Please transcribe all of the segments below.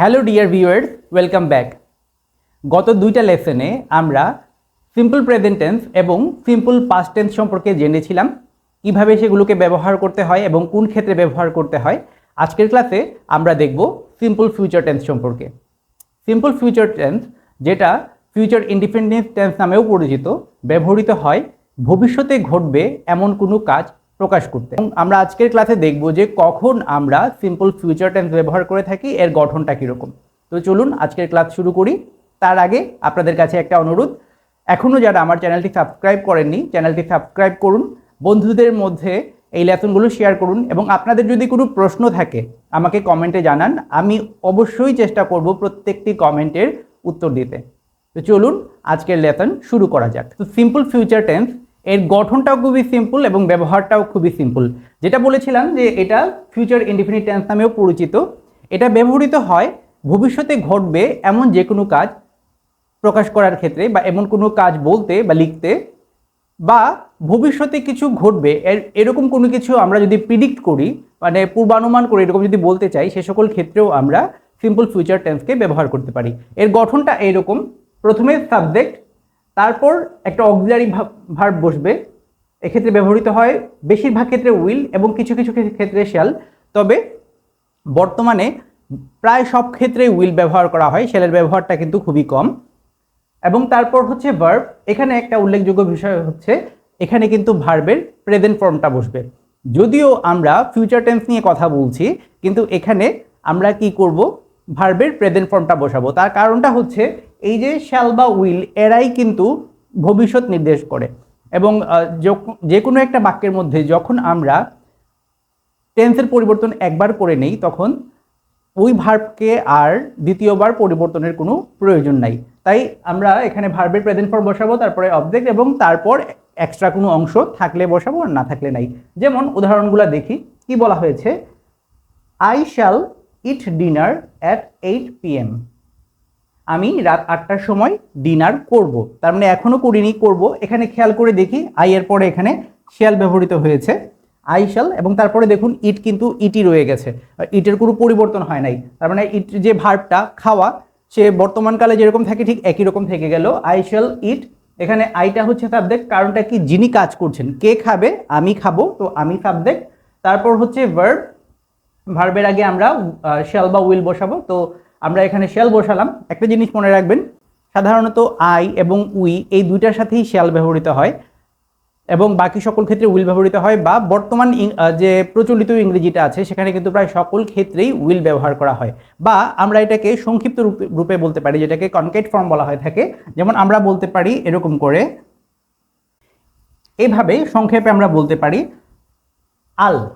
Hello dear viewers welcome back গত দুইটা লেসনে আমরা সিম্পল প্রেজেন্ট টেন্স এবং সিম্পল পাস্ট টেন্স সম্পর্কে জেনেছিলাম, কীভাবে সেগুলোকে ব্যবহার করতে হয় এবং কোন ক্ষেত্রে ব্যবহার করতে হয়। আজকের ক্লাসে আমরা দেখব সিম্পল ফিউচার টেন্স সম্পর্কে। সিম্পল ফিউচার টেন্স যেটা ফিউচার ইন্ডিপেন্ডেন্স টেন্স নামেও পরিচিত, ব্যবহৃত হয়, ভবিষ্যতে ঘটবে এমন কোনো কাজ প্রকাশ করতে। আমরা আজকের ক্লাসে দেখব যে কখন আমরা সিম্পল ফিউচার টেন্স ব্যবহার করে থাকি, এর গঠনটা কীরকম। তো চলুন আজকের ক্লাস শুরু করি। তার আগে আপনাদের কাছে একটা অনুরোধ। এখনও যারা আমার চ্যানেলটি সাবস্ক্রাইব করেননি চ্যানেলটি সাবস্ক্রাইব করুন। বন্ধুদের মধ্যে এই লেসনগুলো শেয়ার করুন এবং আপনাদের যদি কোনো প্রশ্ন থাকে, আমাকে কমেন্টে জানান। আমি অবশ্যই চেষ্টা করব প্রত্যেকটি কমেন্টের উত্তর দিতে। তো চলুন আজকের লেসন শুরু করা যাক। তো সিম্পল ফিউচার টেন্স এর গঠনটাও খুবই সিম্পল এবং ব্যবহারটাও খুবই সিম্পল যেটা বলেছিলাম যে এটা ফিউচার ইনডিফিনিট টেন্স নামেও পরিচিত। এটা ব্যবহৃত হয়, ভবিষ্যতে ঘটবে এমন যে কোনো কাজ প্রকাশ করার ক্ষেত্রে বা এমন কোনো কাজ বলতে বা লিখতে বা ভবিষ্যতে কিছু ঘটবে। এর- এরকম কোনো কিছু আমরা যদি প্রিডিক্ট করি মানে পূর্বানুমান করে এরকম যদি বলতে চাই, সে সকল ক্ষেত্রেও আমরা সিম্পল ফিউচার টেন্সকে ব্যবহার করতে পারি। এর গঠনটা এইরকম। প্রথমে সাবজেক্ট তারপর একটা অক্সিলারি ভার্ব বসবে। এক্ষেত্রে ব্যবহৃত হয় বেশিরভাগ ক্ষেত্রে উইল এবং কিছু কিছু ক্ষেত্রে শ্যাল তবে বর্তমানে প্রায় সব ক্ষেত্রে উইল ব্যবহার করা হয় শ্যালের ব্যবহারটা কিন্তু খুবই কম। এবং তারপর হচ্ছে ভার্ব এখানে একটা উল্লেখযোগ্য বিষয় হচ্ছে, এখানে কিন্তু ভার্বের প্রেজেন্ট ফর্মটা বসবে। যদিও আমরা ফিউচার টেন্স নিয়ে কথা বলছি, কিন্তু এখানে আমরা কি করব? ভার্বের প্রেজেন্ট ফর্মটা বসাবো। তার কারণটা হচ্ছে এই যে শ্যাল বা উইল এরাই কিন্তু ভবিষ্যৎ নির্দেশ করে। এবং যে কোনো একটা বাক্যের মধ্যে যখন আমরা টেন্সের পরিবর্তন একবার করে নেই, তখন ওই ভার্বকে আর দ্বিতীয়বার পরিবর্তনের কোনো প্রয়োজন নাই। তাই আমরা এখানে ভার্বের প্রেজেন্ট ফর্ম বসাবো, তারপরে অবজেক্ট এবং তারপর এক্সট্রা কোনো অংশ থাকলে বসাবো আর না থাকলে নাই। যেমন উদাহরণগুলো দেখি, কি বলা হয়েছে? I shall eat dinner at eight PM আমি রাত আটটার সময় ডিনার করব। তার মানে এখনও করিনি, করব। এখানে খেয়াল করে দেখি, আই এর পরে এখানে শেয়াল ব্যবহৃত হয়েছে। আই শ্যাল, এবং তারপরে দেখুন ইট কিন্তু ইটি রয়ে গেছে। ইটের কোনো পরিবর্তন হয় নাই। তার মানে ইট যে ভার্বটা, খাওয়া, সে বর্তমানকালে যেরকম থাকে ঠিক একই রকম থেকে গেল। আই শ্যাল, ইট, এখানে আইটা হচ্ছে সাবজেক্ট, কারণটা কি? যিনি কাজ করছেন। কে খাবে? আমি খাব, তো আমি সাবজেক্ট। তারপর হচ্ছে ভার্ব। ভার্বের আগে আমরা শ্যাল বা উইল বসাবো। তো আমরা এখানে শ্যাল বসালাম। একটা জিনিস মনে রাখবেন, সাধারণত আই এবং উই এই দুইটার সাথেই শ্যাল ব্যবহৃত হয় এবং বাকি সকল ক্ষেত্রে উইল ব্যবহৃত হয় বা বর্তমান যে প্রচলিত ইংরেজিটা আছে, সেখানে কিন্তু প্রায় সকল ক্ষেত্রেই উইল ব্যবহার করা হয়। বা আমরা এটাকে সংক্ষিপ্ত রূপে- বলতে পারি, যেটাকে কনকেট ফর্ম বলা হয়ে থাকে। যেমন আমরা বলতে পারি এরকম করে এইভাবে সংক্ষেপে আমরা বলতে পারি আল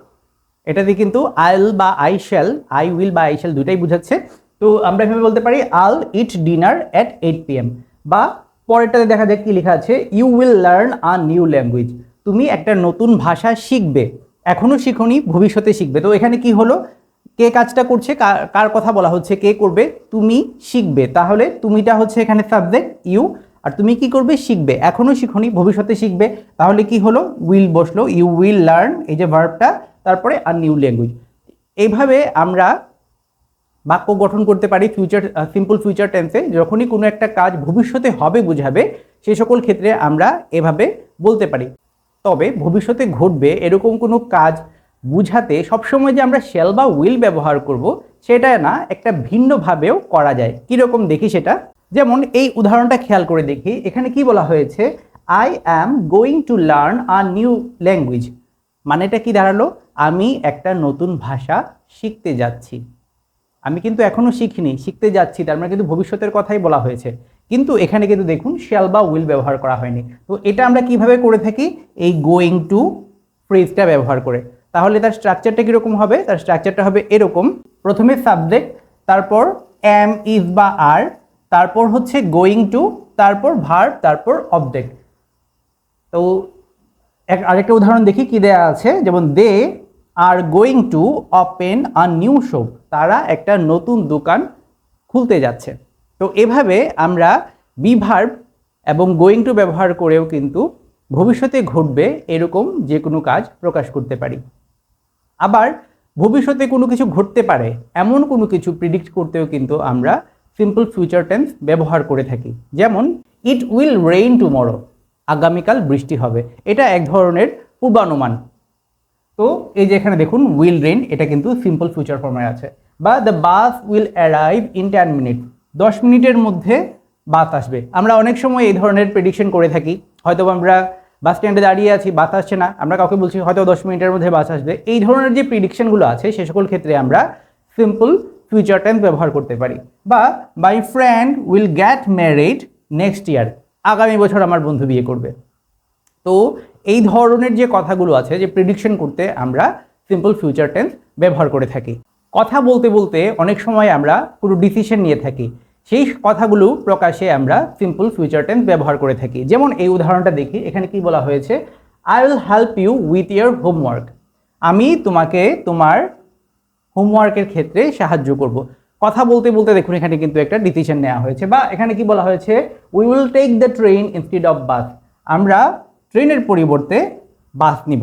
এটাতে কিন্তু আইল বা আই শ্যাল আই উইল বা আই শ্যাল দুটাই বুঝাচ্ছে। তো আমরা এভাবে বলতে পারি I'll eat dinner at eight PM বা পরেরটাতে দেখা যায় কি লেখা আছে you will learn a new language তুমি একটা নতুন ভাষা শিখবে। এখনও শিখনি, ভবিষ্যতে শিখবে। তো এখানে কি হলো? কে কাজটা করছে? কার কার কথা বলা হচ্ছে? কে করবে? তুমি শিখবে। তাহলে তুমিটা হচ্ছে এখানে সাবজেক্ট ইউ আর তুমি কি করবে? শিখবে। এখনও শিখনি, ভবিষ্যতে শিখবে। তাহলে কি হলো? উইল বসল। ইউ উইল লার্ন এই যে ভার্বটা তারপরে আর নিউ ল্যাঙ্গুয়েজ এইভাবে আমরা বাক্য গঠন করতে পারি ফিউচার সিম্পল ফিউচার টেন্সে যখনই কোনো একটা কাজ ভবিষ্যতে হবে বুঝাবে, সে সকল ক্ষেত্রে আমরা এভাবে বলতে পারি। তবে ভবিষ্যতে ঘটবে এরকম কোনো কাজ বুঝাতে সবসময় যে আমরা শেল বা উইল ব্যবহার করব, সেটা না, একটা ভিন্নভাবেও করা যায়। কীরকম দেখি সেটা? যেমন এই উদাহরণটা খেয়াল করে দেখি। এখানে কি বলা হয়েছে? I am going to learn a new language মানেটা কি দাঁড়াল? আমি একটা নতুন ভাষা শিখতে যাচ্ছি। আমি কিন্তু এখনও শিখিনি, শিখতে যাচ্ছি, তার মানে কিন্তু ভবিষ্যতের কথাই বলা হয়েছে। কিন্তু এখানে কিন্তু দেখুন শ্যাল বা উইল ব্যবহার করা হয়নি। তো এটা আমরা কীভাবে করে থাকি? এই গোয়িং টু ফ্রেজটা ব্যবহার করে। তাহলে তার স্ট্রাকচারটা কীরকম হবে? তার স্ট্রাকচারটা হবে এরকম। প্রথমে সাবজেক্ট তারপর এম ইজ বা আর তারপর হচ্ছে গোয়িং টু তারপর ভার তারপর অবজেক্ট তো এক আরেকটা উদাহরণ দেখি কি দেয়া আছে? যেমন they are going to open a new shop তারা একটা নতুন দোকান খুলতে যাচ্ছে। তো এভাবে আমরা বি ভার্ব এবং গোয়িং টু ব্যবহার করেও কিন্তু ভবিষ্যতে ঘটবে এরকম যে কোনো কাজ প্রকাশ করতে পারি। আবার ভবিষ্যতে কোনো কিছু ঘটতে পারে, এমন কোনো কিছু প্রিডিক্ট করতেও কিন্তু আমরা সিম্পল ফিউচার টেন্স ব্যবহার করে থাকি। যেমন ইট উইল রেইন টুমরো আগামীকাল বৃষ্টি হবে। এটা এক ধরনের পূর্বানুমান। তো এই যে এখানে দেখুন উইল রেইন এটা কিন্তু সিম্পল ফিউচার ফর্মে আছে। বা the bus will arrive in ten minute দশ মিনিটের মধ্যে বাস আসবে। আমরা অনেক সময় এই ধরনের প্রেডিকশন করে থাকি। হয়তো আমরা বাস স্ট্যান্ডে দাঁড়িয়ে আছি বাস আসছে না। আমরা কাউকে বলছি, হয়তো দশ মিনিটের মধ্যে বাস আসবে। এই ধরনের যে প্রিডিকশনগুলো আছে, সে সকল ক্ষেত্রে আমরা সিম্পল ফিউচার টেন্স ব্যবহার করতে পারি। বা my friend will get married next year আগামী বছর আমার বন্ধু বিয়ে করবে। তো এই ধরনের যে কথাগুলো আছে, যে প্রিডিকশন করতে আমরা সিম্পল ফিউচার টেন্স ব্যবহার করে থাকি। কথা বলতে বলতে অনেক সময় আমরা পুরো ডিসিশন নিয়ে থাকি। সেই কথাগুলো প্রকাশে আমরা সিম্পল ফিউচার টেন্স ব্যবহার করে থাকি। যেমন এই উদাহরণটা দেখি, এখানে কি বলা হয়েছে I will help you with your homework আমি তোমাকে তোমার হোমওয়ার্কের ক্ষেত্রে সাহায্য করব। কথা বলতে বলতে দেখুন, এখানে কিন্তু একটা ডিসিশন নেওয়া হয়েছে। বা এখানে কি বলা হয়েছে we will take the train instead of bus আমরা ট্রেনের পরিবর্তে বাস নিব।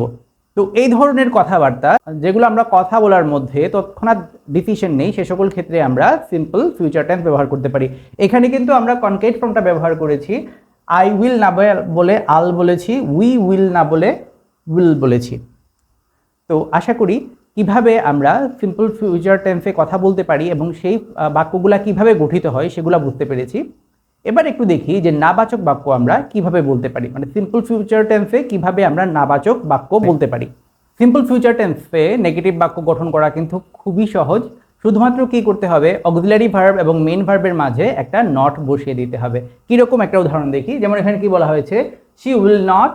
তো এই ধরনের কথাবার্তা, যেগুলো আমরা কথা বলার মধ্যে তৎক্ষণাৎ ডিসিশন নেই, সে সকল ক্ষেত্রে আমরা সিম্পল ফিউচার টেন্স ব্যবহার করতে পারি। এখানে কিন্তু আমরা কনক্রিট ফর্মটা ব্যবহার করেছি। আই উইল না বলে আল বলেছি উই উইল না বলে উইল বলেছি। তো আশা করি কীভাবে আমরা সিম্পল ফিউচার টেন্সে কথা বলতে পারি এবং সেই বাক্যগুলা কীভাবে গঠিত হয়, সেগুলো বুঝতে পেরেছি। এবার একটু দেখি যে নাবাচক বাক্য আমরা কীভাবে বলতে পারি? মানে সিম্পল ফিউচার টেন্সে কীভাবে আমরা নাবাচক বাক্য বলতে পারি? সিম্পল ফিউচার টেন্সে নেগেটিভ বাক্য গঠন করা কিন্তু খুবই সহজ। শুধুমাত্র কি করতে হবে? অক্সিলারি ভার্ব এবং মেইন ভার্বের মাঝে একটা নট বসিয়ে দিতে হবে। কীরকম একটা উদাহরণ দেখি। যেমন এখানে কি বলা হয়েছে? She will not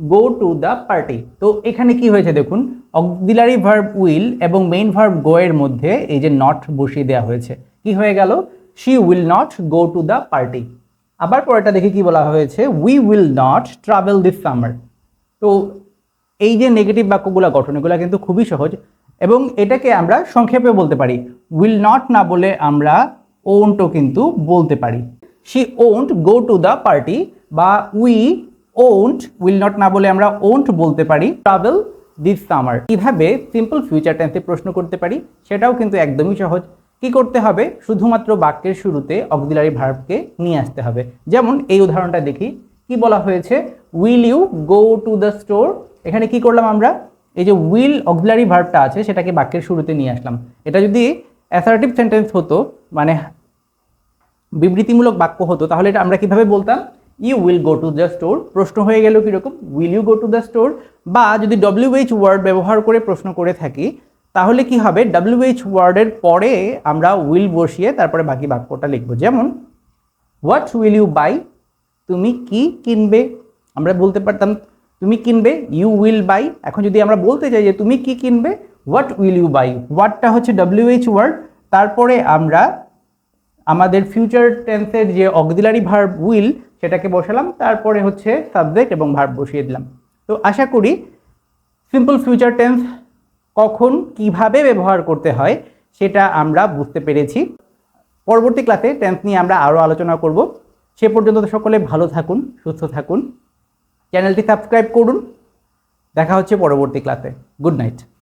go to the party তো এখানে কি হয়েছে দেখুন? অক্সিলারি ভার্ব উইল এবং মেইন ভার্ব গো এর মধ্যে এই যে নট বসিয়ে দেওয়া হয়েছে। কি হয়ে গেল? She will not go to the party আবার পরেরটা দেখি কি বলা হয়েছে we will not travel this summer তো এই যে নেগেটিভ বাক্যগুলো গঠন এগুলো কিন্তু খুবই সহজ এবং এটাকে আমরা সংক্ষেপে বলতে পারি। উইল নট না বলে আমরা ওন্টও কিন্তু বলতে পারি। She won't go to the party বা উই ওন্ট উইল নট না বলে আমরা ওন্ট বলতে পারি ট্রাভেল দিস সামার কীভাবে সিম্পল ফিউচার টেন্সে প্রশ্ন করতে পারি, সেটাও কিন্তু একদমই সহজ। কি করতে হবে? শুধুমাত্র বাক্যের শুরুতে অক্সিলারি ভার্বকে নিয়ে আসতে হবে। যেমন এই উদাহরণটা দেখি। কি বলা হয়েছে? Will you go to the store এখানে কি করলাম আমরা? এই যে উইল অক্সিলারি ভার্বটা আছে, সেটাকে বাক্যের শুরুতে নিয়ে আসলাম। এটা যদি অ্যাসার্টিভ সেন্টেন্স হতো মানে বিবৃতিমূলক বাক্য হতো, তাহলে এটা আমরা কীভাবে বলতাম? You will go to the store প্রশ্ন হয়ে গেল কীরকম? Will you go to the store বা যদি ডব্লিউএইচ ওয়ার্ড ব্যবহার করে প্রশ্ন করে থাকি তাহলে কি হবে? ডব্লিউএইচ ওয়ার্ডের পরে আমরা উইল বসিয়ে তারপরে বাকি বাক্যটা লিখব। যেমন হোয়াট উইল ইউ বাই তুমি কি কিনবে? আমরা বলতে পারতাম, তুমি কিনবে ইউ উইল বাই এখন যদি আমরা বলতে চাই যে তুমি কি কিনবে হোয়াট উইল ইউ বাই হোয়াটটা হচ্ছে ডব্লিউএইচ ওয়ার্ড তারপরে আমরা আমাদের ফিউচার টেন্সের যে অক্সিলারি ভার্ব উইল সেটাকে বসালাম। তারপরে হচ্ছে সাবজেক্ট এবং ভার্ব বসিয়ে দিলাম। তো আশা করি সিম্পল ফিউচার টেন্স কখন কীভাবে ব্যবহার করতে হয় সেটা আমরা বুঝতে পেরেছি। পরবর্তী ক্লাসে টেন্স নিয়ে আমরা আরও আলোচনা করব। সে পর্যন্ত সকলে ভালো থাকুন, সুস্থ থাকুন। চ্যানেলটি সাবস্ক্রাইব করুন। দেখা হচ্ছে পরবর্তী ক্লাসে গুড নাইট